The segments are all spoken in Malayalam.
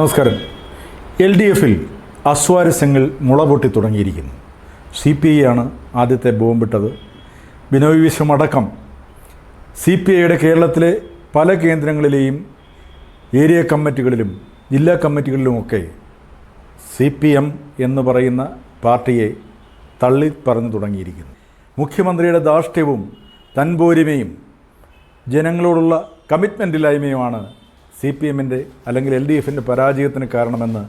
നമസ്കാരം. എൽ ഡി എഫിൽ അസ്വാരസ്യങ്ങൾ മുളപൊട്ടി തുടങ്ങിയിരിക്കുന്നു സി പി ഐ ആണ് ആദ്യത്തെ ബോംബിട്ടത്. ബിനോയ് വിശ്വം അടക്കം സി പി ഐയുടെ കേരളത്തിലെ പല കേന്ദ്രങ്ങളിലെയും ഏരിയ കമ്മിറ്റികളിലും ജില്ലാ കമ്മിറ്റികളിലുമൊക്കെ സി പി എം എന്ന് പറയുന്ന പാർട്ടിയെ തള്ളി പറഞ്ഞു തുടങ്ങിയിരിക്കുന്നു. മുഖ്യമന്ത്രിയുടെ ധാർഷ്ട്യവും തൻപോരിമയും ജനങ്ങളോടുള്ള കമ്മിറ്റ്മെന്റില്ലായ്മയുമാണ് സി പി എമ്മിന്റെ അല്ലെങ്കിൽ എൽ ഡി എഫിന്റെ പരാജയത്തിന് കാരണമെന്ന്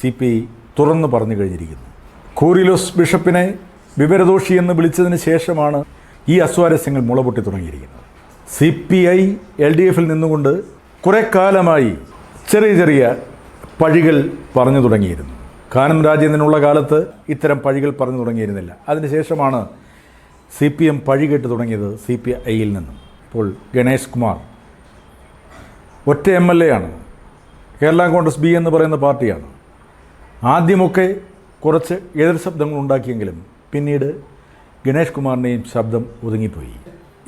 സി പി ഐ തുറന്നു പറഞ്ഞു കഴിഞ്ഞിരിക്കുന്നു. കൂറിലോസ് ബിഷപ്പിനെ വിവരദോഷി എന്ന് വിളിച്ചതിന് ശേഷമാണ് ഈ അസ്വാരസ്യങ്ങൾ മുളപൊട്ടി തുടങ്ങിയിരിക്കുന്നത്. C P I L D എഫിൽ നിന്നുകൊണ്ട് കുറേ കാലമായി ചെറിയ ചെറിയ പഴികൾ പറഞ്ഞു തുടങ്ങിയിരുന്നു. കാനം രാജേന്ദ്രനുള്ള കാലത്ത് ഇത്തരം പഴികൾ പറഞ്ഞു തുടങ്ങിയിരുന്നില്ല. അതിനുശേഷമാണ് സി പി എം പഴി കേട്ട് തുടങ്ങിയത് സി പി ഐയിൽ നിന്നും. ഇപ്പോൾ ഗണേഷ് കുമാർ ഒറ്റ എം എൽ എ ആണ് കേരള കോൺഗ്രസ് ബി എന്ന് പറയുന്ന പാർട്ടിയാണ്. ആദ്യമൊക്കെ കുറച്ച് എതിർ ശബ്ദങ്ങൾ ഉണ്ടാക്കിയെങ്കിലും പിന്നീട് ഗണേഷ് കുമാറിന്റെയും ശബ്ദം ഒതുങ്ങിപ്പോയി.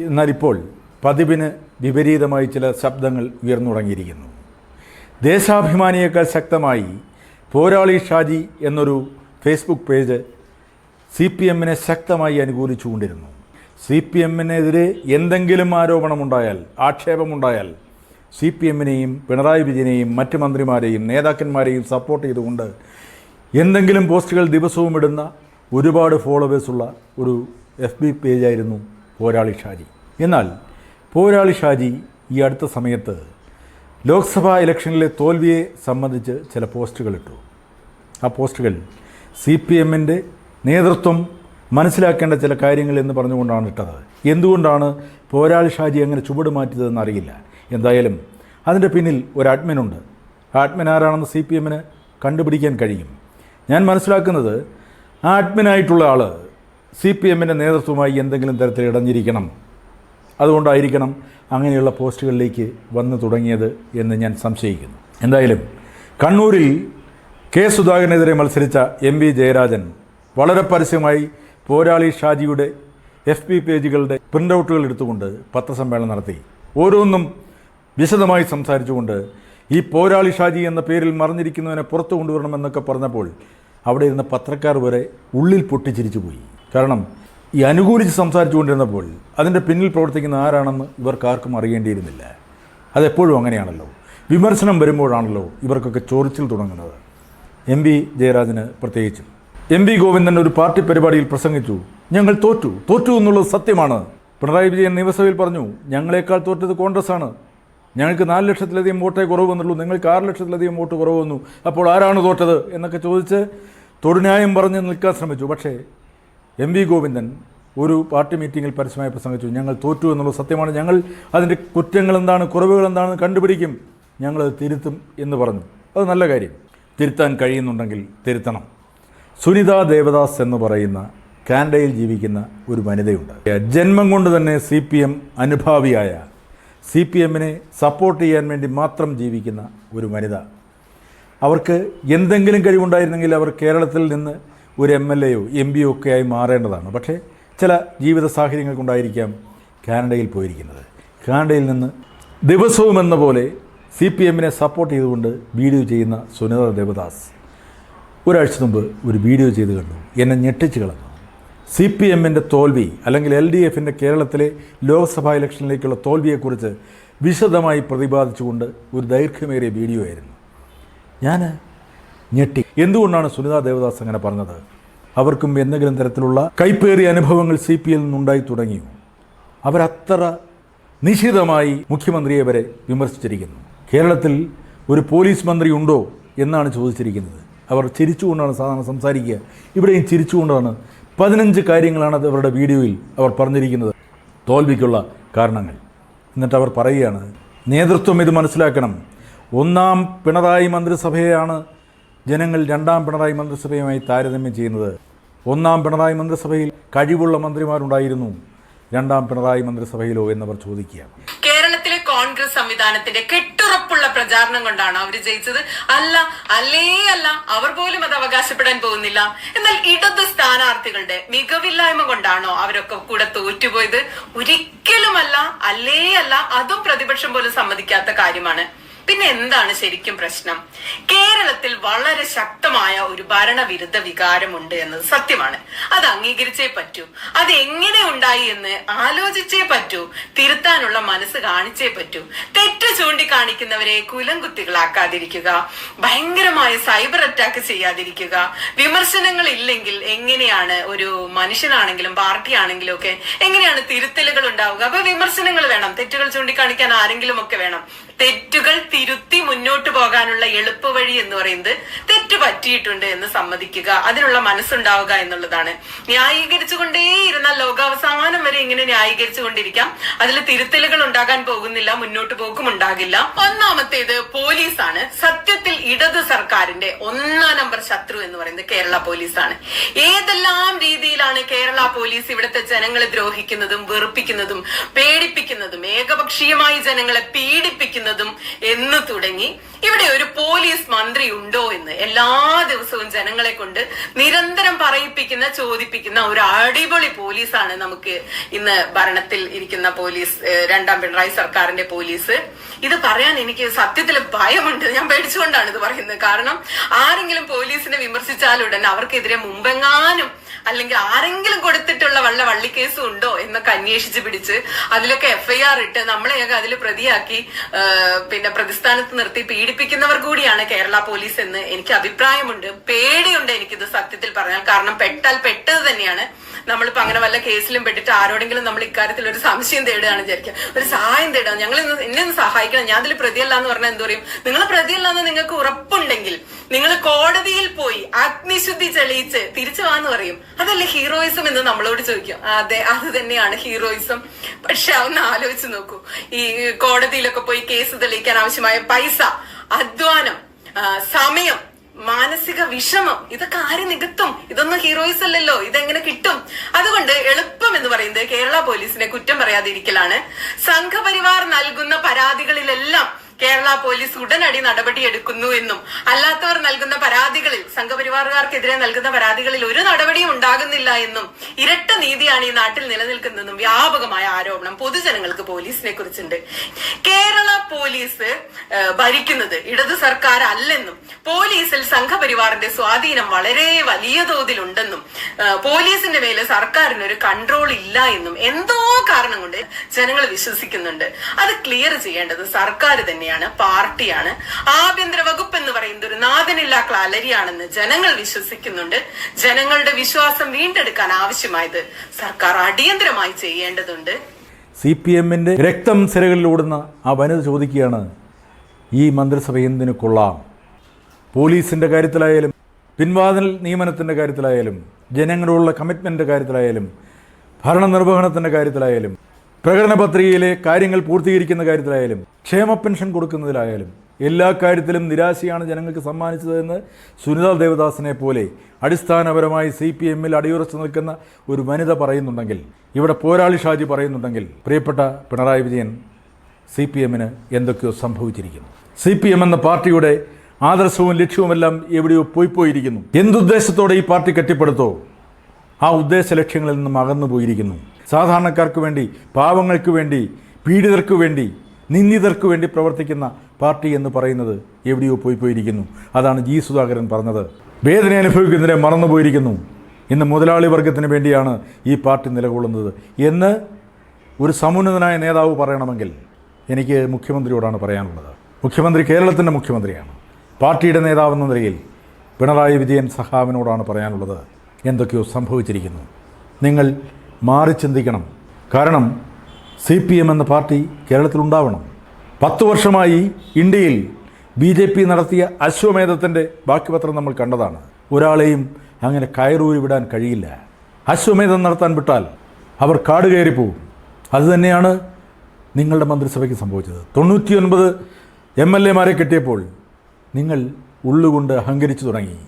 എന്നാൽ ഇപ്പോൾ പതിവിന് വിപരീതമായി ചില ശബ്ദങ്ങൾ ഉയർന്നു തുടങ്ങിയിരിക്കുന്നു. ദേശാഭിമാനിയേക്കാൾ ശക്തമായി പോരാളി ഷാജി എന്നൊരു ഫേസ്ബുക്ക് പേജ് സി പി എമ്മിനെ ശക്തമായി അനുകൂലിച്ചുകൊണ്ടിരുന്നു. സി പി എമ്മിനെതിരെ എന്തെങ്കിലും ആരോപണമുണ്ടായാൽ ആക്ഷേപമുണ്ടായാൽ സി പി എമ്മിനെയും പിണറായി വിജയനെയും മറ്റ് മന്ത്രിമാരെയും നേതാക്കന്മാരെയും സപ്പോർട്ട് ചെയ്തുകൊണ്ട് എന്തെങ്കിലും പോസ്റ്റുകൾ ദിവസവും ഇടുന്ന ഒരുപാട് ഫോളോവേഴ്സുള്ള ഒരു എഫ് ബി പേജായിരുന്നു പോരാളി ഷാജി. എന്നാൽ പോരാളി ഷാജി ഈ അടുത്ത സമയത്ത് ലോക്സഭാ ഇലക്ഷനിലെ തോൽവിയെ സംബന്ധിച്ച് ചില പോസ്റ്റുകൾ ഇട്ടു. ആ പോസ്റ്റുകൾ സി പി എമ്മിന്റെ നേതൃത്വം മനസ്സിലാക്കേണ്ട ചില കാര്യങ്ങൾ എന്ന് പറഞ്ഞുകൊണ്ടാണ് ഇട്ടത്. എന്തുകൊണ്ടാണ് പോരാളി ഷാജി അങ്ങനെ ചുവട് മാറ്റിയതെന്ന് അറിയില്ല. എന്തായാലും അതിന്റെ പിന്നിൽ ഒരു അഡ്മിനുണ്ട് ആ അഡ്മിൻ ആരാണെന്ന് സി പി എമ്മിന് കണ്ടുപിടിക്കാൻ കഴിയും. ഞാൻ മനസ്സിലാക്കുന്നത് ആ അഡ്മിനായിട്ടുള്ള ആൾ സി പി എമ്മിന്റെ നേതൃത്വമായി എന്തെങ്കിലും തരത്തിൽ ഇടഞ്ഞിരിക്കണം. അതുകൊണ്ടായിരിക്കണം അങ്ങനെയുള്ള പോസ്റ്റുകളിലേക്ക് വന്നു തുടങ്ങിയത് എന്ന് ഞാൻ സംശയിക്കുന്നു. എന്തായാലും കണ്ണൂരിൽ കെ സുധാകരനെതിരെ മത്സരിച്ച എം വി ജയരാജൻ വളരെ പരസ്യമായി പോരാളി ഷാജിയുടെ എഫ് പി പേജുകളുടെ പ്രിന്റ് ഔട്ടുകൾ എടുത്തുകൊണ്ട് പത്രസമ്മേളനം നടത്തി. ഓരോന്നും വിശദമായി സംസാരിച്ചുകൊണ്ട് ഈ പോരാളി ഷാജി എന്ന പേരിൽ മറിഞ്ഞിരിക്കുന്നവനെ പുറത്തു കൊണ്ടുവരണമെന്നൊക്കെ പറഞ്ഞപ്പോൾ അവിടെ ഇരുന്ന പത്രക്കാർ വരെ ഉള്ളിൽ പൊട്ടിച്ചിരിച്ചു പോയി കാരണം ഈ അനുകൂലിച്ച് സംസാരിച്ചു കൊണ്ടിരുന്നപ്പോൾ അതിന്റെ പിന്നിൽ പ്രവർത്തിക്കുന്ന ആരാണെന്ന് ഇവർക്ക് ആർക്കും അറിയേണ്ടിയിരുന്നില്ല. അതെപ്പോഴും അങ്ങനെയാണല്ലോ. വിമർശനം വരുമ്പോഴാണല്ലോ ഇവർക്കൊക്കെ ചോർച്ചിൽ തുടങ്ങുന്നത്. എം വി ജയരാജന് പ്രത്യേകിച്ചും. എം വി ഗോവിന്ദൻ ഒരു പാർട്ടി പരിപാടിയിൽ പ്രസംഗിച്ചു. ഞങ്ങൾ തോറ്റു. തോറ്റു എന്നുള്ളത് സത്യമാണ്. പിണറായി വിജയൻ നിയമസഭയിൽ പറഞ്ഞു ഞങ്ങളെക്കാൾ തോറ്റത് കോൺഗ്രസ്സാണ്. ഞങ്ങൾക്ക് നാല് ലക്ഷത്തിലധികം വോട്ടേ കുറവ് വന്നുള്ളൂ നിങ്ങൾക്ക് ആറ് ലക്ഷത്തിലധികം വോട്ട് കുറവ് വന്നു അപ്പോൾ ആരാണ് തോറ്റത്? എന്നൊക്കെ ചോദിച്ച് തൊടുന്യായം പറഞ്ഞ് നിൽക്കാൻ ശ്രമിച്ചു. പക്ഷേ എം വി ഗോവിന്ദൻ ഒരു പാർട്ടി മീറ്റിങ്ങിൽ പരസ്യമായി പ്രസംഗിച്ചു. ഞങ്ങൾ തോറ്റു എന്നുള്ളത് സത്യമാണ്. ഞങ്ങൾ അതിന്റെ കുറ്റങ്ങൾ എന്താണ് കുറവുകൾ എന്താണെന്ന് കണ്ടുപിടിക്കും ഞങ്ങളത് തിരുത്തും എന്ന് പറഞ്ഞു. അത് നല്ല കാര്യം. തിരുത്താൻ കഴിയുന്നുണ്ടെങ്കിൽ തിരുത്തണം. സുനിത ദേവദാസ് എന്ന് പറയുന്ന കാനഡയിൽ ജീവിക്കുന്ന ഒരു വനിതയുണ്ട്. ജന്മം കൊണ്ട് തന്നെ സി പി എം അനുഭാവിയായ സി പി എമ്മിനെ സപ്പോർട്ട് ചെയ്യാൻ വേണ്ടി മാത്രം ജീവിക്കുന്ന ഒരു വനിത. അവർക്ക് എന്തെങ്കിലും കഴിവുണ്ടായിരുന്നെങ്കിൽ അവർ കേരളത്തിൽ നിന്ന് ഒരു എം എൽ എയോ എം പിയോ ഒക്കെ ആയി മാറേണ്ടതാണ്. പക്ഷേ ചില ജീവിത സാഹചര്യങ്ങൾ കൊണ്ടായിരിക്കാം കാനഡയിൽ പോയിരിക്കുന്നത്. കാനഡയിൽ നിന്ന് ദിവസവും എന്ന പോലെ സി പി എമ്മിനെ സപ്പോർട്ട് ചെയ്തുകൊണ്ട് വീഡിയോ ചെയ്യുന്ന സുനിത ദേവദാസ്. ഒരാഴ്ച മുമ്പ് ഒരു വീഡിയോ ചെയ്ത് കണ്ടു. എന്നെ ഞെട്ടിച്ച് കളഞ്ഞു. സി പി എമ്മിന്റെ തോൽവി അല്ലെങ്കിൽ എൽ ഡി എഫിന്റെ കേരളത്തിലെ ലോക്സഭാ ഇലക്ഷനിലേക്കുള്ള തോൽവിയെക്കുറിച്ച് വിശദമായി പ്രതിപാദിച്ചുകൊണ്ട് ഒരു ദൈർഘ്യമേറിയ വീഡിയോ ആയിരുന്നു ഞാൻ ഞെട്ടി. എന്തുകൊണ്ടാണ് സുനിത ദേവദാസ് അങ്ങനെ പറഞ്ഞത്? അവർക്കും എന്തെങ്കിലും തരത്തിലുള്ള കൈപ്പേറിയ അനുഭവങ്ങൾ സി പി എൽ നിന്നുണ്ടായി തുടങ്ങിയോ? അവരത്ര നിശിതമായി മുഖ്യമന്ത്രിയെ വരെ വിമർശിച്ചിരിക്കുന്നു. കേരളത്തിൽ ഒരു പോലീസ് മന്ത്രി ഉണ്ടോ എന്നാണ് ചോദിച്ചിരിക്കുന്നത്. അവർ ചിരിച്ചുകൊണ്ടാണ് സാധാരണ സംസാരിക്കുക. ഇവിടെയും ചിരിച്ചുകൊണ്ടാണ് പതിനഞ്ച് കാര്യങ്ങളാണ് അവരുടെ വീഡിയോയിൽ അവർ പറഞ്ഞിരിക്കുന്നത്. തോൽവിക്കുള്ള കാരണങ്ങൾ. എന്നിട്ട് അവർ പറയുകയാണ് നേതൃത്വം ഇത് മനസ്സിലാക്കണം. ഒന്നാം പിണറായി മന്ത്രിസഭയാണ് ജനങ്ങൾ രണ്ടാം പിണറായി മന്ത്രിസഭയുമായി താരതമ്യം ചെയ്യുന്നത്. ഒന്നാം പിണറായി മന്ത്രിസഭയിൽ കഴിവുള്ള മന്ത്രിമാരുണ്ടായിരുന്നു. രണ്ടാം പിണറായി മന്ത്രിസഭയിലോ എന്നവർ ചോദിക്കുകയാണ്. കോൺഗ്രസ് സംവിധാനത്തിന്റെ കെട്ടുറപ്പുള്ള പ്രചാരണം കൊണ്ടാണ് അവർ ജയിച്ചത്. അല്ല അല്ലേ അല്ല അവർ പോലും അത് അവകാശപ്പെടാൻ പോകുന്നില്ല. എന്നാൽ ഇടത് സ്ഥാനാർത്ഥികളുടെ മികവില്ലായ്മ കൊണ്ടാണോ അവരൊക്കെ കൂടെ തോറ്റുപോയത്? ഒരിക്കലുമല്ല അല്ലേ അല്ല അതും പ്രതിപക്ഷം പോലും സമ്മതിക്കാത്ത കാര്യമാണ്. പിന്നെ എന്താണ് ശരിക്കും പ്രശ്നം? കേരളത്തിൽ വളരെ ശക്തമായ ഒരു ഭരണവിരുദ്ധ വികാരമുണ്ട് എന്നത് സത്യമാണ്. അത് അംഗീകരിച്ചേ പറ്റൂ. അത് എങ്ങനെ ഉണ്ടായി എന്ന് ആലോചിച്ചേ പറ്റൂ. തിരുത്താനുള്ള മനസ്സ് കാണിച്ചേ പറ്റൂ. തെറ്റ് ചൂണ്ടിക്കാണിക്കുന്നവരെ കുലംകുത്തികളാക്കാതിരിക്കുക ഭയങ്കരമായ സൈബർ അറ്റാക്ക് ചെയ്യാതിരിക്കുക. വിമർശനങ്ങൾ ഇല്ലെങ്കിൽ എങ്ങനെയാണ് ഒരു മനുഷ്യനാണെങ്കിലും പാർട്ടി ആണെങ്കിലും ഒക്കെ എങ്ങനെയാണ് തിരുത്തലുകൾ ഉണ്ടാവുക? അപ്പൊ വിമർശനങ്ങൾ വേണം. തെറ്റുകൾ ചൂണ്ടിക്കാണിക്കാൻ ആരെങ്കിലും ഒക്കെ വേണം. തെറ്റുകൾ തിരുത്തി മുന്നോട്ട് പോകാനുള്ള എളുപ്പവഴി എന്ന് പറയുന്നത് തെറ്റ് പറ്റിയിട്ടുണ്ട് എന്ന് സമ്മതിക്കുക. അതിനുള്ള മനസ്സുണ്ടാവുക എന്നുള്ളതാണ്. ന്യായീകരിച്ചു ന്യായീകരിച്ചുകൊണ്ടേയിരുന്നാൽ ലോകാവസാനം വരെ ഇങ്ങനെ ന്യായീകരിച്ചു കൊണ്ടിരിക്കാം അതിൽ തിരുത്തലുകൾ ഉണ്ടാകാൻ പോകുന്നില്ല മുന്നോട്ട് പോക്കും ഉണ്ടാകില്ല. ഒന്നാമത്തേത് പോലീസാണ്. സത്യത്തിൽ ഇടത് സർക്കാരിന്റെ ഒന്നാം നമ്പർ ശത്രു എന്ന് പറയുന്നത് കേരള പോലീസാണ്. ഏതെല്ലാം രീതിയിലാണ് കേരള പോലീസ് ഇവിടുത്തെ ജനങ്ങളെ ദ്രോഹിക്കുന്നതും വെറുപ്പിക്കുന്നതും പേടിപ്പിക്കുന്നതും ഏകപക്ഷീയമായി ജനങ്ങളെ പീഡിപ്പിക്കുന്നതും എന്ന് തുടങ്ങി ഇവിടെ ഒരു പോലീസ് മന്ത്രി ഉണ്ടോ എന്ന് എല്ലാ ദിവസവും ജനങ്ങളെ കൊണ്ട് നിരന്തരം പറയിപ്പിക്കുന്ന ചോദിപ്പിക്കുന്ന ഒരു അടിപൊളി പോലീസാണ് നമുക്ക് ഇന്ന് ഭരണത്തിൽ ഇരിക്കുന്ന പോലീസ് രണ്ടാം പിണറായി സർക്കാരിന്റെ പോലീസ്. ഇത് പറയാൻ എനിക്ക് സത്യത്തിൽ ഭയമുണ്ട്. ഞാൻ പേടിച്ചുകൊണ്ടാണ് ഇത് പറയുന്നത്. കാരണം ആരെങ്കിലും പോലീസിനെ വിമർശിച്ചാലുടൻ അവർക്കെതിരെ മുമ്പെങ്ങാനും അല്ലെങ്കിൽ ആരെങ്കിലും കൊടുത്തിട്ടുള്ള വല്ല വള്ളിക്കേസും ഉണ്ടോ എന്നൊക്കെ അന്വേഷിച്ച് പിടിച്ച് അതിലൊക്കെ എഫ്ഐആർ ഇട്ട് നമ്മളെയൊക്കെ അതിൽ പ്രതിയാക്കി പിന്നെ പിന്നെ പ്രതിസ്ഥാനത്ത് നിർത്തി പീഡിപ്പിക്കുന്നവർ കൂടിയാണ് കേരള പോലീസ് എന്ന് എനിക്ക് അഭിപ്രായമുണ്ട്. പേടിയുണ്ട് എനിക്കിത് സത്യത്തിൽ പറഞ്ഞാൽ. കാരണം പെട്ടാൽ പെട്ടത് തന്നെയാണ്. നമ്മളിപ്പോ അങ്ങനെ വല്ല കേസിലും പെട്ടിട്ട് ആരോടെങ്കിലും നമ്മൾ ഇക്കാര്യത്തിൽ ഒരു സംശയം തേടുകയാണ് വിചാരിക്കുക. ഒരു സഹായം തേടുക. ഞങ്ങൾ ഇന്ന് എന്നെ ഒന്ന് സഹായിക്കണം. ഞാൻ അതിൽ പ്രതിയല്ല എന്ന് പറഞ്ഞാൽ എന്ത് പറയും? നിങ്ങൾ പ്രതിയല്ല എന്ന് നിങ്ങൾക്ക് ഉറപ്പുണ്ടെങ്കിൽ നിങ്ങൾ കോടതിയിൽ പോയി അഗ്നിശുദ്ധി തെളിയിച്ച് തിരിച്ചു വാന്ന് പറയും. അതല്ലേ ഹീറോയിസം എന്ന് നമ്മളോട് ചോദിക്കും. അതെ അത് തന്നെയാണ് ഹീറോയിസം. പക്ഷെ ഒന്ന് ആലോചിച്ച് നോക്കൂ. ഈ കോടതിയിലൊക്കെ പോയി കേസ് തെളിയിക്കാൻ ആവശ്യമായ പൈസ അധ്വാനം സമയം മാനസിക വിഷമം ഇതൊക്കെ ആര് നികത്തും? ഇതൊന്നും ഹീറോയിസ് അല്ലല്ലോ ഇതെങ്ങനെ കിട്ടും? അതുകൊണ്ട് എളുപ്പം എന്ന് പറയുന്നത് കേരള പോലീസിനെ കുറ്റം പറയാതിരിക്കലാണ്. സംഘപരിവാർ നൽകുന്ന പരാതികളിലെല്ലാം കേരള പോലീസ് ഉടനടി നടപടിയെടുക്കുന്നു എന്നും അല്ലാത്തവർ നൽകുന്ന പരാതികളിൽ സംഘപരിവാറുകാർക്കെതിരെ നൽകുന്ന പരാതികളിൽ ഒരു നടപടിയും ഉണ്ടാകുന്നില്ല എന്നും ഇരട്ട നീതിയാണ് ഈ നാട്ടിൽ നിലനിൽക്കുന്നതെന്നും വ്യാപകമായ ആരോപണം പൊതുജനങ്ങൾക്ക് പോലീസിനെ കുറിച്ചുണ്ട്. കേരള പോലീസ് ഭരിക്കുന്നത് ഇടതു സർക്കാർ അല്ലെന്നും പോലീസിൽ സംഘപരിവാറിന്റെ സ്വാധീനം വളരെ വലിയ തോതിലുണ്ടെന്നും പോലീസിന്റെ മേലെ സർക്കാരിന് ഒരു കൺട്രോൾ ഇല്ല എന്നും എന്തോ കാരണം കൊണ്ട് ജനങ്ങൾ വിശ്വസിക്കുന്നുണ്ട്. അത് ക്ലിയർ ചെയ്യേണ്ടത് സർക്കാർ തന്നെയാണ്. പാർട്ടിയാണ്. ആഭ്യന്തര വകുപ്പ് എന്ന് പറയുന്നത് ഒരു നാഥനില്ലാ ക്ലാലരിയാണെന്ന് ജനങ്ങൾ വിശ്വസിക്കുന്നുണ്ട്. ജനങ്ങളുടെ വിശ്വാസം വീണ്ടെടുക്കാൻ ആവശ്യമായത് സർക്കാർ അടിയന്തരമായി ചെയ്യേണ്ടതുണ്ട്. സി പി എമ്മിന്റെ രക്തം സിരകളിലോടുന്ന ആ വനിത ചോദിക്കുകയാണ് ഈ മന്ത്രിസഭ എന്തിനു കൊള്ളാം? പോലീസിന്റെ കാര്യത്തിലായാലും പിൻവാതിൽ നിയമനത്തിന്റെ കാര്യത്തിലായാലും ജനങ്ങളോടുള്ള കമ്മിറ്റ്മെന്റിന്റെ കാര്യത്തിലായാലും ഭരണനിർവഹണത്തിന്റെ കാര്യത്തിലായാലും പ്രകടന പത്രികയിലെ കാര്യങ്ങൾ പൂർത്തീകരിക്കുന്ന കാര്യത്തിലായാലും ക്ഷേമ പെൻഷൻ കൊടുക്കുന്നതിലായാലും എല്ലാ കാര്യത്തിലും നിരാശയാണ് ജനങ്ങൾക്ക് സമ്മാനിച്ചതെന്ന് സുനിത ദേവദാസിനെ പോലെ അടിസ്ഥാനപരമായി സി പി എമ്മിൽ അടിയുറച്ചു നിൽക്കുന്ന ഒരു വനിത പറയുന്നുണ്ടെങ്കിൽ ഇവിടെ പോരാളി ഷാജി പറയുന്നുണ്ടെങ്കിൽ പ്രിയപ്പെട്ട പിണറായി വിജയൻ സി പി എമ്മിന് എന്തൊക്കെയോ സംഭവിച്ചിരിക്കുന്നു. സി പി എം എന്ന പാർട്ടിയുടെ ആദർശവും ലക്ഷ്യവുമെല്ലാം എവിടെയോ പോയി പോയിരിക്കുന്നു എന്തുദ്ദേശത്തോടെ ഈ പാർട്ടി കെട്ടിപ്പടുത്തോ? ആ ഉദ്ദേശ ലക്ഷ്യങ്ങളിൽ നിന്നും അകന്നു പോയിരിക്കുന്നു സാധാരണക്കാർക്ക് വേണ്ടി പാവങ്ങൾക്ക് വേണ്ടി പീഡിതർക്ക് വേണ്ടി നിന്ദിതർക്ക് വേണ്ടി പ്രവർത്തിക്കുന്ന പാർട്ടി എന്ന് പറയുന്നത് എവിടെയോ പോയി പോയിരിക്കുന്നു. അതാണ് ജി സുധാകരൻ പറഞ്ഞത്. വേദന അനുഭവിക്കുന്നതിനെ മറന്നുപോയിരിക്കുന്നു. ഇന്ന് മുതലാളി വർഗത്തിന് വേണ്ടിയാണ് ഈ പാർട്ടി നിലകൊള്ളുന്നത് എന്ന് ഒരു സമുന്നതനായ നേതാവ് പറയണമെങ്കിൽ എനിക്ക് മുഖ്യമന്ത്രിയോടാണ് പറയാനുള്ളത്. മുഖ്യമന്ത്രി കേരളത്തിന്റെ മുഖ്യമന്ത്രിയാണ്. പാർട്ടിയുടെ നേതാവെന്ന നിലയിൽ പിണറായി വിജയൻ സഹാവിനോടാണ് പറയാനുള്ളത്. എന്തൊക്കെയോ സംഭവിച്ചിരിക്കുന്നു. നിങ്ങൾ മാറി ചിന്തിക്കണം. കാരണം സി പി എം എന്ന പാർട്ടി കേരളത്തിലുണ്ടാവണം. പത്തു വർഷമായി ഇന്ത്യയിൽ ബി ജെ പി നടത്തിയ അശ്വമേധത്തിന്റെ ബാക്കിപത്രം നമ്മൾ കണ്ടതാണ്. ഒരാളെയും അങ്ങനെ കയറൂരി വിടാൻ കഴിയില്ല. അശ്വമേധം നടത്താൻ വിട്ടാൽ അവർ കാട് കയറിപ്പോവും. അതുതന്നെയാണ് നിങ്ങളുടെ മന്ത്രിസഭയ്ക്ക് സംഭവിച്ചത്. തൊണ്ണൂറ്റിയൊൻപത് എം എൽ എമാരെ കിട്ടിയപ്പോൾ നിങ്ങൾ ഉള്ളുകൊണ്ട് അഹങ്കരിച്ചു തുടങ്ങി.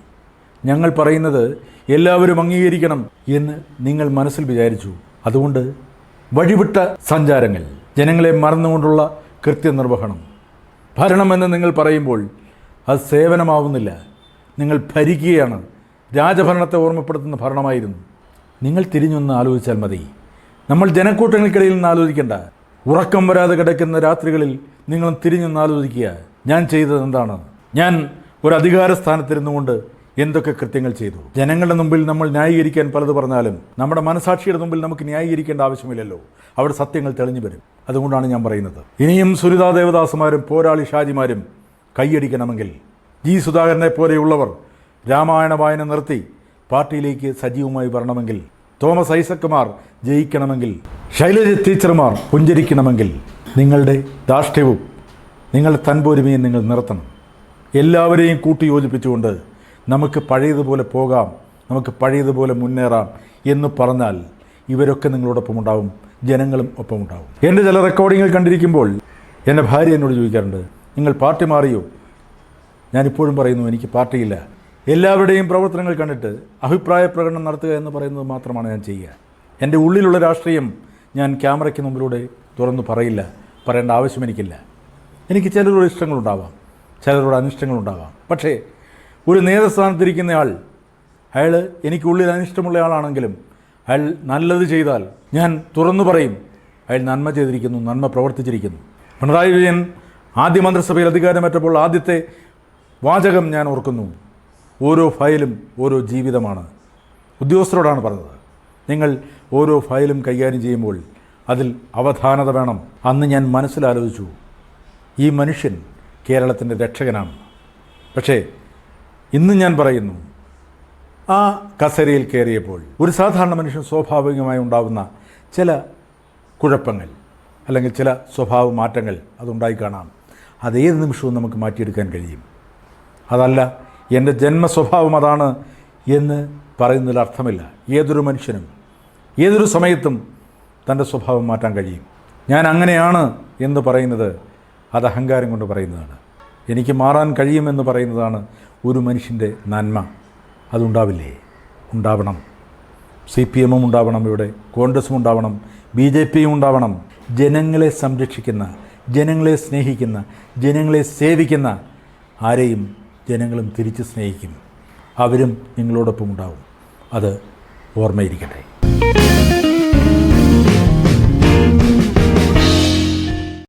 ഞങ്ങൾ പറയുന്നത് എല്ലാവരും അംഗീകരിക്കണം എന്ന് നിങ്ങൾ മനസ്സിൽ വിചാരിച്ചു. അതുകൊണ്ട് വഴിവിട്ട സഞ്ചാരങ്ങൾ ജനങ്ങളെ മറന്നുകൊണ്ടുള്ള കൃത്യനിർവഹണം. ഭരണമെന്ന് നിങ്ങൾ പറയുമ്പോൾ അത് സേവനമാവുന്നില്ല. നിങ്ങൾ ഭരിക്കുകയാണ്. രാജഭരണത്തെ ഓർമ്മപ്പെടുത്തുന്ന ഭരണമായിരുന്നു. നിങ്ങൾ തിരിഞ്ഞൊന്ന് ആലോചിച്ചാൽ മതി. നമ്മൾ ജനക്കൂട്ടങ്ങൾക്കിടയിൽ നിന്ന് ആലോചിക്കേണ്ട. ഉറക്കം വരാതെ കിടക്കുന്ന രാത്രികളിൽ നിങ്ങൾ തിരിഞ്ഞൊന്ന് ആലോചിക്കുക. ഞാൻ ചെയ്തത് എന്താണ്? ഞാൻ ഒരു അധികാര സ്ഥാനത്തിരുന്നുകൊണ്ട് എന്തൊക്കെ കൃത്യങ്ങൾ ചെയ്തു? ജനങ്ങളുടെ മുമ്പിൽ നമ്മൾ ന്യായീകരിക്കാൻ പലത് പറഞ്ഞാലും നമ്മുടെ മനസാക്ഷിയുടെ മുമ്പിൽ നമുക്ക് ന്യായീകരിക്കേണ്ട ആവശ്യമില്ലല്ലോ. അവിടെ സത്യങ്ങൾ തെളിഞ്ഞു വരും. അതുകൊണ്ടാണ് ഞാൻ പറയുന്നത്. ഇനിയും സുനിതാ ദേവദാസുമാരും പോരാളി ഷാജിമാരും കൈയടിക്കണമെങ്കിൽ ജി സുധാകരനെ പോലെയുള്ളവർ രാമായണ വായന നിർത്തി പാർട്ടിയിലേക്ക് സജീവമായി വരണമെങ്കിൽ തോമസ് ഐസക്കുമാർ ജയിക്കണമെങ്കിൽ ശൈലജ ടീച്ചർമാർ പുഞ്ചരിക്കണമെങ്കിൽ നിങ്ങളുടെ ധാർഷ്ട്യവും നിങ്ങളുടെ തൻപോരുമയും നിങ്ങൾ നിർത്തണം. എല്ലാവരെയും കൂട്ടിയോജിപ്പിച്ചുകൊണ്ട് നമുക്ക് പഴയതുപോലെ പോകാം നമുക്ക് പഴയതുപോലെ മുന്നേറാം എന്ന് പറഞ്ഞാൽ ഇവരൊക്കെ നിങ്ങളോടൊപ്പം ഉണ്ടാവും ജനങ്ങളും ഒപ്പം ഉണ്ടാവും. എന്റെ ചില റെക്കോർഡിങ്ങൾ കണ്ടിരിക്കുമ്പോൾ എന്റെ ഭാര്യ എന്നോട് ചോദിക്കാറുണ്ട് നിങ്ങൾ പാർട്ടി മാറിയോ? ഞാനിപ്പോഴും പറയുന്നു എനിക്ക് പാർട്ടിയില്ല. എല്ലാവരുടെയും പ്രവർത്തനങ്ങൾ കണ്ടിട്ട് അഭിപ്രായ പ്രകടനം നടത്തുക എന്ന് പറയുന്നത് മാത്രമാണ് ഞാൻ ചെയ്യുക. എന്റെ ഉള്ളിലുള്ള രാഷ്ട്രീയം ഞാൻ ക്യാമറയ്ക്ക് മുമ്പിലൂടെ തുറന്നു പറയില്ല പറയേണ്ട ആവശ്യം എനിക്കില്ല. എനിക്ക് ചിലരോട് ഇഷ്ടങ്ങളുണ്ടാവാം ചിലരോട് അനിഷ്ടങ്ങളുണ്ടാവാം. പക്ഷേ ഒരു നേതൃസ്ഥാനത്തിരിക്കുന്നയാൾ അയാൾ എനിക്കുള്ളിൽ അനിഷ്ടമുള്ള ആളാണെങ്കിലും അയാൾ നല്ലത് ചെയ്താൽ ഞാൻ തുറന്നു പറയും അയാൾ നന്മ ചെയ്തിരിക്കുന്നു നന്മ പ്രവർത്തിച്ചിരിക്കുന്നു. പിണറായി വിജയൻ ആദ്യ മന്ത്രിസഭയിൽ അധികാരമേറ്റപ്പോൾ ആദ്യത്തെ വാചകം ഞാൻ ഓർക്കുന്നു. ഓരോ ഫയലും ഓരോ ജീവിതമാണ്. ഉദ്യോഗസ്ഥരോടാണ് പറഞ്ഞത്. നിങ്ങൾ ഓരോ ഫയലും കൈകാര്യം ചെയ്യുമ്പോൾ അതിൽ അവധാനത വേണം. അന്ന് ഞാൻ മനസ്സിലാലോചിച്ചു. ഈ മനുഷ്യൻ കേരളത്തിന്റെ രക്ഷകനാണ്. പക്ഷേ ഇന്ന് ഞാൻ പറയുന്നു ആ കസേരയിൽ കയറിയപ്പോൾ ഒരു സാധാരണ മനുഷ്യൻ സ്വാഭാവികമായി ഉണ്ടാകുന്ന ചില കുഴപ്പങ്ങൾ അല്ലെങ്കിൽ ചില സ്വഭാവ മാറ്റങ്ങൾ അതുണ്ടായി കാണാം. അതേത് നിമിഷവും നമുക്ക് മാറ്റിയെടുക്കാൻ കഴിയും. അതല്ല എന്റെ ജന്മ സ്വഭാവം അതാണ് എന്ന് പറയുന്നതിൽ അർത്ഥമില്ല. ഏതൊരു മനുഷ്യനും ഏതൊരു സമയത്തും തന്റെ സ്വഭാവം മാറ്റാൻ കഴിയും. ഞാൻ അങ്ങനെയാണ് എന്ന് പറയുന്നത് അത് അഹങ്കാരം കൊണ്ട് പറയുന്നതാണ്. എനിക്ക് മാറാൻ കഴിയുമെന്ന് പറയുന്നതാണ് ഒരു മനുഷ്യന്റെ നന്മ. അതുണ്ടാവില്ലേ? ഉണ്ടാവണം. സി പി എമ്മും ഉണ്ടാവണം ഇവിടെ കോൺഗ്രസും ഉണ്ടാവണം ബി ജെ പിയും ഉണ്ടാവണം. ജനങ്ങളെ സംരക്ഷിക്കുന്ന ജനങ്ങളെ സ്നേഹിക്കുന്ന ജനങ്ങളെ സേവിക്കുന്ന ആരെയും ജനങ്ങളും തിരിച്ച് സ്നേഹിക്കും. അവരും നിങ്ങളോടൊപ്പം ഉണ്ടാവും. അത് ഓർമ്മയിരിക്കട്ടെ.